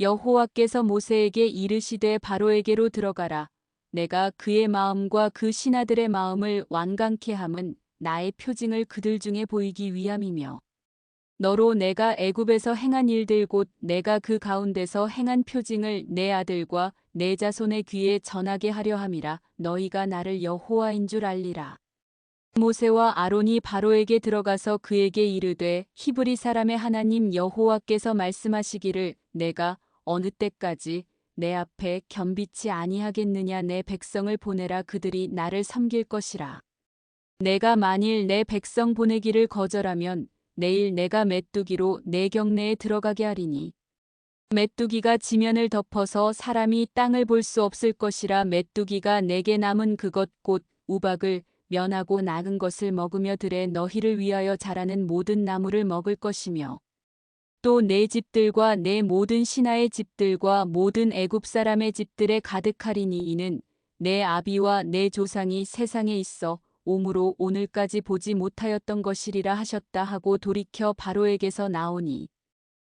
여호와께서 모세에게 이르시되 바로에게로 들어가라. 내가 그의 마음과 그 신하들의 마음을 완강케 함은 나의 표징을 그들 중에 보이기 위함이며 너로 내가 애굽에서 행한 일들 곧 내가 그 가운데서 행한 표징을 내 아들과 내 자손의 귀에 전하게 하려 함이라 너희가 나를 여호와인 줄 알리라. 모세와 아론이 바로에게 들어가서 그에게 이르되 히브리 사람의 하나님 여호와께서 말씀하시기를 내가 어느 때까지 내 앞에 겸비치 아니하겠느냐 내 백성을 보내라 그들이 나를 섬길 것이라. 내가 만일 내 백성 보내기를 거절하면 내일 내가 메뚜기로 내 경내에 들어가게 하리니 메뚜기가 지면을 덮어서 사람이 땅을 볼 수 없을 것이라 메뚜기가 내게 남은 그것 곧 우박을 면하고 nak은 것을 먹으며 들에 너희를 위하여 자라는 모든 나무를 먹을 것이며 또 내 집들과 내 모든 신하의 집들과 모든 애굽 사람의 집들에 가득하리니 이는 내 아비와 내 조상이 세상에 있어 오므로 오늘까지 보지 못하였던 것이리라 하셨다 하고 돌이켜 바로에게서 나오니